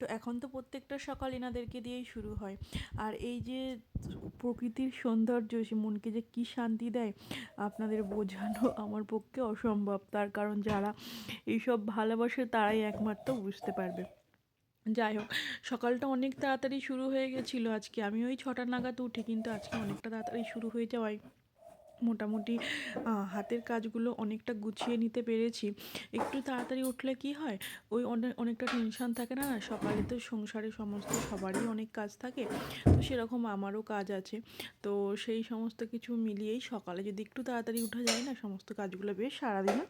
তো এখন তো প্রত্যেকটা সকাল এনাদেরকে দিয়েই শুরু হয়। আর এই যে প্রকৃতির সৌন্দর্য, সে মনকে যে কী শান্তি দেয়, আপনাদের বোঝানো আমার পক্ষে অসম্ভব। তার কারণ যারা এইসব ভালোবাসে, তারাই একমাত্র বুঝতে পারবে। যাই হোক, সকালটা অনেক তাড়াতাড়ি শুরু হয়ে গেছিল আজকে। আমি ওই ছটা নাগাদ উঠি, কিন্তু আজকে অনেকটা তাড়াতাড়ি শুরু হয়ে যাওয়ায়। মোটামুটি হাতের কাজগুলো অনেকটা গুছিয়ে নিতে পেরেছি। একটু তাড়াতাড়ি উঠলে কি হয়? ওই অনেক অনেকটা টেনশান থাকে না? সকালে তো সংসারে সমস্ত সবারই অনেক কাজ থাকে, তো সেরকম আমারও কাজ আছে। তো সেই সমস্ত কিছু মিলিয়েই সকালে যদি একটু তাড়াতাড়ি উঠা যায় না, সমস্ত কাজগুলো বেশ সারাদিনে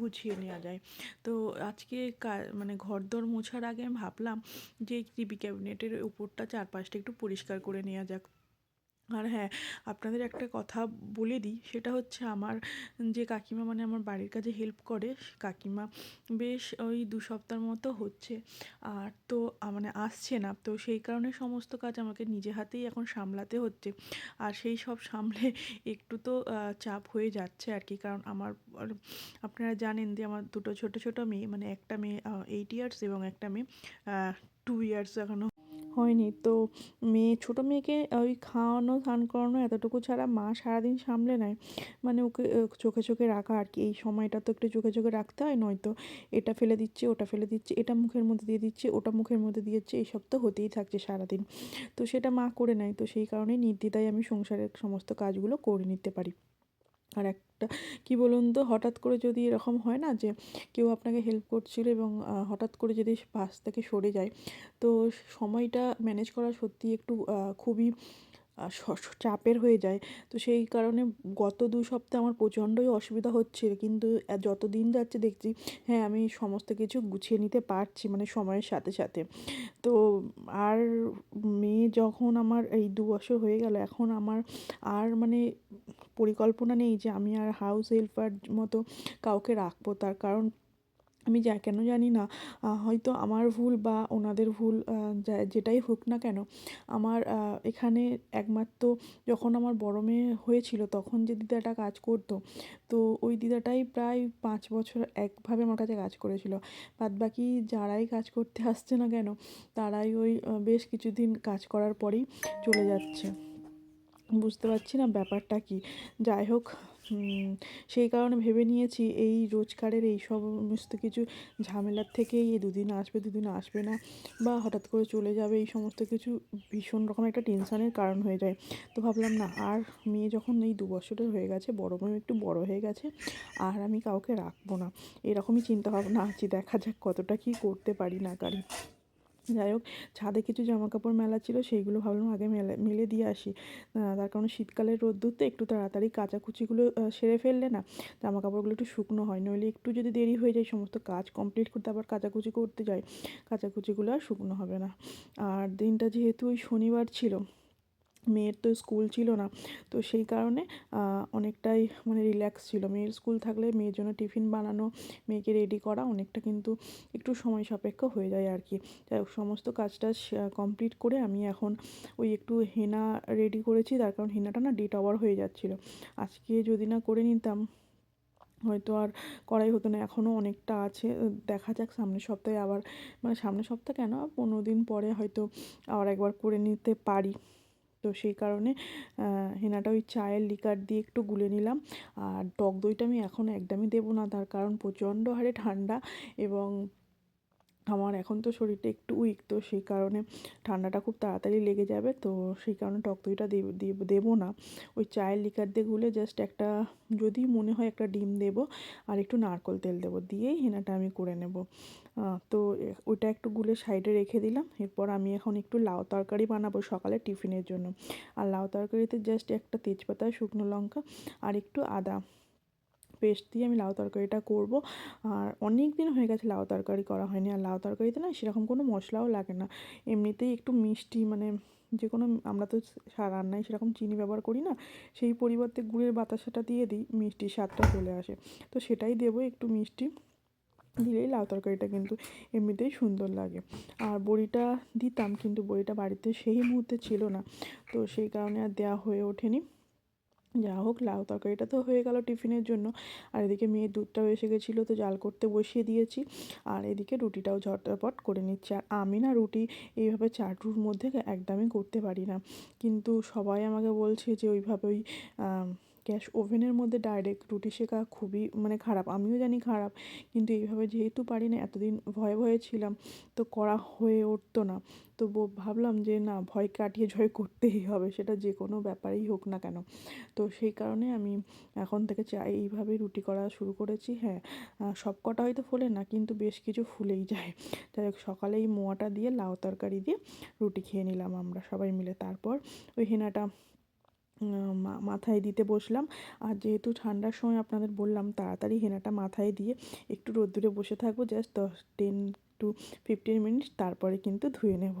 গুছিয়ে নেওয়া যায়। তো আজকে মানে ঘরদোর মোছার আগে আমি ভাবলাম যে টিভি ক্যাবিনেটের উপরটা চারপাশটা একটু পরিষ্কার করে নেওয়া যাক। আর হ্যাঁ আপনাদের একটা কথা বলে দিই, সেটা হচ্ছে আমার যে কাকিমা মানে আমার বাড়ির কাজে হেল্প করে কাকিমা বেশ ওই দু সপ্তাহ মতো হচ্ছে। আর তো মানে আসছে না, তো সেই কারণে সমস্ত কাজ আমাকে নিজে হাতেই এখন সামলাতে হচ্ছে। আর সেই সব সামলে একটু তো চাপ হয়ে যাচ্ছে আর কি, কারণ আমার আপনারা জানেন যে আমার দুটো ছোট ছোট মেয়ে মানে একটা মেয়ে এইট ইয়ার্স এবং একটা মেয়ে টু ইয়ার্স এখনও হয়নি। তো মেয়ে, ছোটো মেয়েকে ওই খাওয়ানো, স্নান করানো এতটুকু ছাড়া মা সারাদিন সামলে নেয়। মানে ওকে চোখে চোখে রাখা আর কি। এই সময়টা তো একটু চোখে চোখে রাখতে হয়, নয়তো এটা ফেলে দিচ্ছে, ওটা ফেলে দিচ্ছে, এটা মুখের মধ্যে দিয়ে দিচ্ছে, ওটা মুখের মধ্যে দিয়ে দিয়েছে এইসব তো হতেই থাকছে সারাদিন। তো সেটা মা করে নেয়। তো সেই কারণেই নির্দ্বিধায় আমি সংসারের সমস্ত কাজগুলো করে নিতে পারি। আর একটা কি বলুন তো, হঠাৎ করে যদি এরকম হয় না যে কেউ আপনাকে হেল্প করছিল এবং হঠাৎ করে যদি পাশ থেকে সরে যায়, তো সময়টা ম্যানেজ করা সত্যিই একটু খুবই চাপের হয়ে যায়। তো সেই কারণে গত দু সপ্তাহে আমার প্রচণ্ডই অসুবিধা হচ্ছে। কিন্তু যত দিন যাচ্ছে দেখছি হ্যাঁ আমি সমস্ত কিছু গুছিয়ে নিতে পারছি মানে সময়ের সাথে সাথে। তো আর মেয়ে যখন আমার, এই দু বছর হয়ে গেল, এখন আমার আর মানে পরিকল্পনা নেই যে আমি আর হাউস হেল্পার মতো কাউকে রাখব। তার কারণ আমি যা, কেন জানি না হয়তো আমার ভুল বা ওনাদের ভুল যেটাই হোক না কেন, আমার এখানে একমাত্র যখন আমার বড় মেয়ে হয়েছিল তখন যে দিদাটা কাজ করতো, তো ওই দিদাটাই প্রায় পাঁচ বছর একভাবে আমার কাছে কাজ করেছিল। বাদ বাকি যারাই কাজ করতে আসছে না কেন, তারাই ওই বেশ কিছুদিন কাজ করার পরেই চলে যাচ্ছে। বুঝতে পারছি না ব্যাপারটা কি। যাই হোক সেই কারণে ভেবে নিয়েছি এই রোজকারের এই সমস্ত কিছু ঝামেলার থেকেই এই দুদিন আসবে দুদিন আসবে না বা হঠাৎ করে চলে যাবে এই সমস্ত কিছু ভীষণ রকম একটা টেনশানের কারণ হয়ে যায়। তো ভাবলাম না, আর মেয়ে যখন এই দু বছরের হয়ে গেছে, বড় মেয়ে একটু বড় হয়ে গেছে, আর আমি কাউকে রাখব না। এরকমই চিন্তা ভাবনা আছে, দেখা যাক কতটা কি করতে পারি না পারি। যাই হোক, ছাদে কিছু জামা কাপড় মেলা ছিল, সেইগুলো ভাবলাম আগে মেলে মেলে দিয়ে আসি। তার কারণ শীতকালের রোদ্দুরতে একটু তাড়াতাড়ি কাচাকুচিগুলো সেরে ফেললে না জামা কাপড়গুলো একটু শুকনো হয়। নইলে একটু যদি দেরি হয়ে যায়, সমস্ত কাজ কমপ্লিট করতে আবার কাচাকুচি করতে যাই, কাচাকুচিগুলো আর শুকনো হবে না। আর দিনটা যেহেতু ওই শনিবার ছিল মেয়ের তো স্কুল ছিল না। তো সেই কারণে অনেকটাই মানে রিল্যাক্স ছিল। মেয়ের স্কুল থাকলে মেয়ের জন্য টিফিন বানানো, মেয়েকে রেডি করা অনেকটা কিন্তু একটু সময় সাপেক্ষ হয়ে যায় আর কি। যাই হোক, সমস্ত কাজটা কমপ্লিট করে আমি এখন ওই একটু হেনা রেডি করেছি। তার কারণ হেনাটা না ডেট ওভার হয়ে যাচ্ছিল। আজকে যদি না করে নিতাম, হয়তো আর করাই হতো না। এখনও অনেকটা আছে। দেখা যাক সামনের সপ্তাহে আবার মানে সামনের সপ্তাহ কেন? পনেরো দিন পরে হয়তো আবার একবার করে নিতে পারি। তো সেই কারণে হেনাটা ওই চায়ের লিকার দিয়ে একটু গুলে নিলাম। আর টক দইটা আমি এখন একদমই দেবো না, তার কারণ প্রচণ্ড হারে ঠান্ডা এবং আমার এখন তো শরীরটা একটু উইক তো সেই কারণে ঠান্ডাটা খুব তাড়াতাড়ি লেগে যাবে, তো সেই কারণে টক দইটা দেব না। ওই চায়ের লিকার দিয়ে গুলে জাস্ট একটা, যদি মনে হয় একটা ডিম দেবো আর একটু নারকোল তেল দেবো দিয়েই হেনাটা আমি করে নেব। তো ওইটা একটু গুলে সাইডে রেখে দিলাম, এরপর আমি এখন একটু লাউ তরকারি বানাবো সকালে টিফিনের জন্য। আর লাউ তরকারিতে জাস্ট একটা তেজপাতা, শুকনো লঙ্কা আর একটু আদা। পেস্ট দিয়ে আমি লাউ তরকারিটা করব। আর অনেক দিন হয়ে গেছে লাউ তরকারি করা হয়নি। আর লাউ তরকারিতে না সেরকম কোনো মশলাও লাগে না। এমনিতেই একটু মিষ্টি মানে যে কোনো আমরা তো রান্নায় সেরকম চিনি ব্যবহার করি না, সেই পরিবর্তে গুড়ের বাতাসাটা দিয়ে দিই, মিষ্টির স্বাদটা চলে আসে। তো সেটাই দেবো একটু মিষ্টি দিলেই লাউ তরকারিটা কিন্তু এমনিতেই সুন্দর লাগে। আর বড়িটা দিতাম কিন্তু বড়িটা বাড়িতে সেই মুহূর্তে ছিল না। তো সেই কারণে আর দেওয়া হয়ে ওঠেনি। যা হোক, লাউ তরকারিটা তো হয়ে গেল টিফিনের জন্য। আর এদিকে মেয়ের দুধটাও এসে গেছিল, তো জাল করতে বসিয়ে দিয়েছি। আর এদিকে রুটিটাও ঝটপট করে নিচ্ছি। আর আমি না রুটি এইভাবে চাটুর মধ্যে একদমই করতে পারি না। কিন্তু সবাই আমাকে বলছে যে, ওইভাবে ওই গ্যাস ওভেনের মধ্যে ডাইরেক্ট রুটি শেখা খুবই মানে খারাপ, আমিও জানি খারাপ, কিন্তু এইভাবে যেহেতু পারি না, এতদিন ভয়ে ভয়ে ছিলাম, তো করা হয়ে উঠতো না। তো ভাবলাম যে না, ভয় কাটিয়ে জয় করতেই হবে, সেটা যে কোনো ব্যাপারেই হোক না কেন। তো সেই কারণে আমি এখন থেকে চাই এইভাবেই রুটি করা শুরু করেছি হ্যাঁ। সব কটা হয়তো ফোলে না, কিন্তু বেশ কিছু ফুলেই যায়। যাই হোক সকালে এই মোয়াটা দিয়ে, লাউ তরকারি দিয়ে রুটি খেয়ে নিলাম আমরা সবাই মিলে। তারপর ওই হেনাটা মাথায় দিতে বসলাম। আর যেহেতু ঠান্ডার সময় আপনাদের বললাম, তাড়াতাড়ি হেনাটা মাথায় দিয়ে একটু রোদ্দুরে বসে থাকব জাস্ট দশ টেন টু ফিফটিন মিনিট তারপরে কিন্তু ধুয়ে নেব।